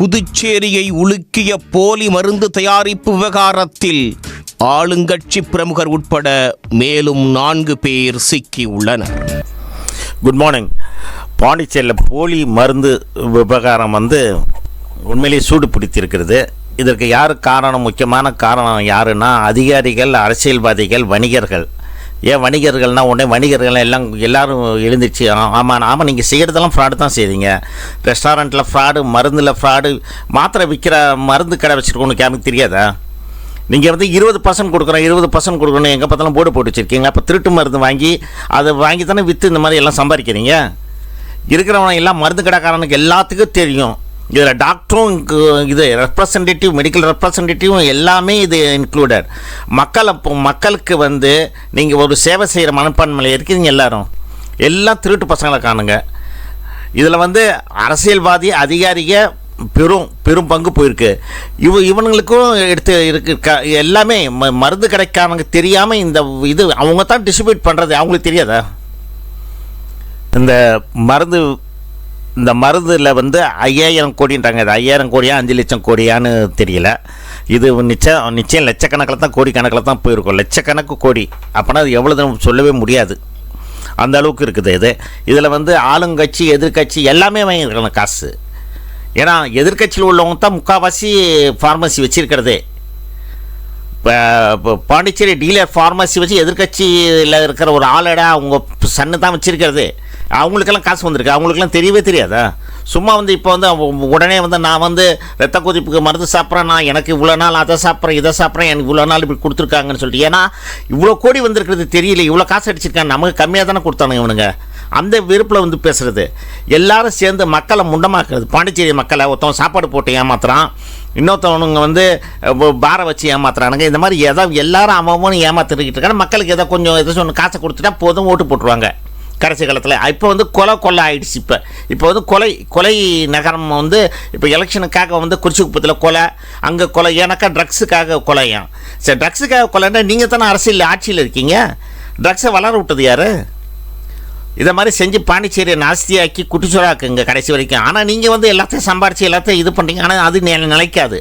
புதுச்சேரியை உலுக்கிய போலி மருந்து தயாரிப்பு விவகாரத்தில் ஆளுங்கட்சி பிரமுகர் உட்பட மேலும் நான்கு பேர் சிக்கியுள்ளனர். குட் மார்னிங் பாண்டிச்சேரியில் போலி மருந்து விவகாரம் வந்து உண்மையிலேயே சூடு பிடித்திருக்கிறது. இதற்கு யார் காரணம்? முக்கியமான காரணம் யாருன்னா அதிகாரிகள் அரசியல்வாதிகள் வணிகர்கள். ஏன் வணிகர்கள்னால் உடனே வணிகர்கள் எல்லாம் எல்லோரும் எழுந்துருச்சு ஆமாம் ஆமாம் நீங்கள் செய்கிறதெல்லாம் ஃப்ராடு தான் செய்கிறீங்க ரெஸ்டாரண்ட்டில் ஃப்ராடு மருந்தில் ஃப்ராடு மாத்திரை விற்கிற மருந்து கடை வச்சுருக்கோன்னு கேமுக்கு தெரியாதா? நீங்கள் வந்து இருபது பர்சன்ட் கொடுக்குறோம் இருபது பர்சன்ட் கொடுக்கணும் எங்கே பார்த்தாலும் போர்டு போட்டு வச்சுருக்கீங்க. அப்போ திருட்டு மருந்து வாங்கி அதை வாங்கி தானே விற்று இந்த மாதிரி எல்லாம் சம்பாதிக்கிறீங்க? இருக்கிறவங்க எல்லாம் மருந்து கடைக்காரனுக்கு எல்லாத்துக்கும் தெரியும். இதில் டாக்டரும் இது ரெப்ரசன்டேட்டிவ் மெடிக்கல் ரெப்ரசன்டேட்டிவும் எல்லாமே இது இன்க்ளூடட் மக்கள் அப்போ மக்களுக்கு வந்து நீங்கள் ஒரு சேவை செய்கிற மனப்பான்மையில் இருக்கீங்க எல்லோரும். எல்லாம் திருட்டு பசங்களை காணுங்க. இதில் வந்து அரசியல்வாதி அதிகாரிக பெரும் பெரும் பங்கு போயிருக்கு. இவ இவனுங்களுக்கும் எடுத்து இருக்கு க- எல்லாமே ம- மருந்து கிடைக்காமங்க தெரியாமல் இந்த இது அவங்க தான் டிஸ்ட்ரிபியூட் பண்ணுறது அவங்களுக்கு தெரியாதா? இந்த மருந்து இந்த மருந்தில் வந்து ஐயாயிரம் கோடின்றாங்க. இது ஐயாயிரம் கோடியா அஞ்சு லட்சம் கோடியான்னு தெரியல. இது நிச்சயம் நிச்சயம் லட்சக்கணக்கில் தான் கோடி கணக்கில் தான் போயிருக்கும். லட்சக்கணக்கு கோடி. அப்போனா அது எவ்வளோதுன்னு சொல்லவே முடியாது. அந்த அளவுக்கு இருக்குது இது. இதில் வந்து ஆளுங்கட்சி எதிர்க்கட்சி எல்லாமே வாங்கியிருக்காங்க காசு. ஏன்னா எதிர்க்கட்சியில் உள்ளவங்க தான் முக்கால்வாசி ஃபார்மசி வச்சுருக்கிறதே. இப்போ பாண்டிச்சேரி டீலர் ஃபார்மசி வச்சு எதிர்க்கட்சியில் இருக்கிற ஒரு ஆளடா அவங்க சன்னு தான் வச்சிருக்கிறது. அவங்களுக்கெல்லாம் காசு வந்திருக்கு. அவங்களுக்கெல்லாம் தெரியவே தெரியாதா? சும்மா வந்து இப்போ வந்து உடனே வந்து நான் வந்து ரத்த கொதிப்புக்கு மருந்து சாப்பிட்றேன். நான் எனக்கு இவ்வளோ நாள் அதை சாப்பிட்றேன் இதை சாப்பிட்றேன் எனக்கு இவ்வளோ நாள் இப்படி கொடுத்துருக்காங்கன்னு சொல்லிட்டு. ஏன்னா இவ்வளோ கோடி வந்திருக்கிறது தெரியல. இவ்வளோ காசு அடிச்சிருக்காங்க. நமக்கு கம்மியாக தானே கொடுத்தானுங்க இவனுங்க. அந்த வெறுப்பில் வந்து பேசுகிறது எல்லாரும் சேர்ந்து மக்களை முண்டமாக்குறது. பாண்டிச்சேரி மக்களை ஒருத்தவன் சாப்பாடு போட்டு ஏமாத்துறான். இன்னொருத்தவனுங்க வந்து பாரை வச்சு ஏமாத்துறானுங்க. இந்த மாதிரி எதாவது எல்லாரும் அவன் ஏமாத்திருக்கிட்டு இருக்காங்க. மக்களுக்கு ஏதோ கொஞ்சம் ஏதோ ஒன்று காசை கொடுத்துட்டா போதும் ஓட்டு போட்டுருவாங்க. கடைசி காலத்தில். இப்போ வந்து கொலை கொலை ஆகிடுச்சு இப்போ. இப்போ வந்து கொலை கொலை நகரம் வந்து இப்போ எலெக்ஷனுக்காக வந்து குறிச்சி குப்பத்தில் கொலை அங்கே கொலை ஏன்னாக்கா ட்ரக்ஸுக்காக கொலையாம். சரி ட்ரக்ஸுக்காக கொலைன்னா நீங்கள் தானே அரசியல் ஆட்சியில் இருக்கீங்க? ட்ரக்ஸை வளர விட்டது யார்? இதை மாதிரி செஞ்சு பாண்டிச்சேரியை நாஸ்தியாக்கி குட்டிச்சோராக்குங்க கடைசி வரைக்கும். ஆனால் நீங்கள் வந்து எல்லாத்தையும் சம்பாரித்து எல்லாத்தையும் இது பண்ணுறீங்க ஆனால் அது நிலைக்காது.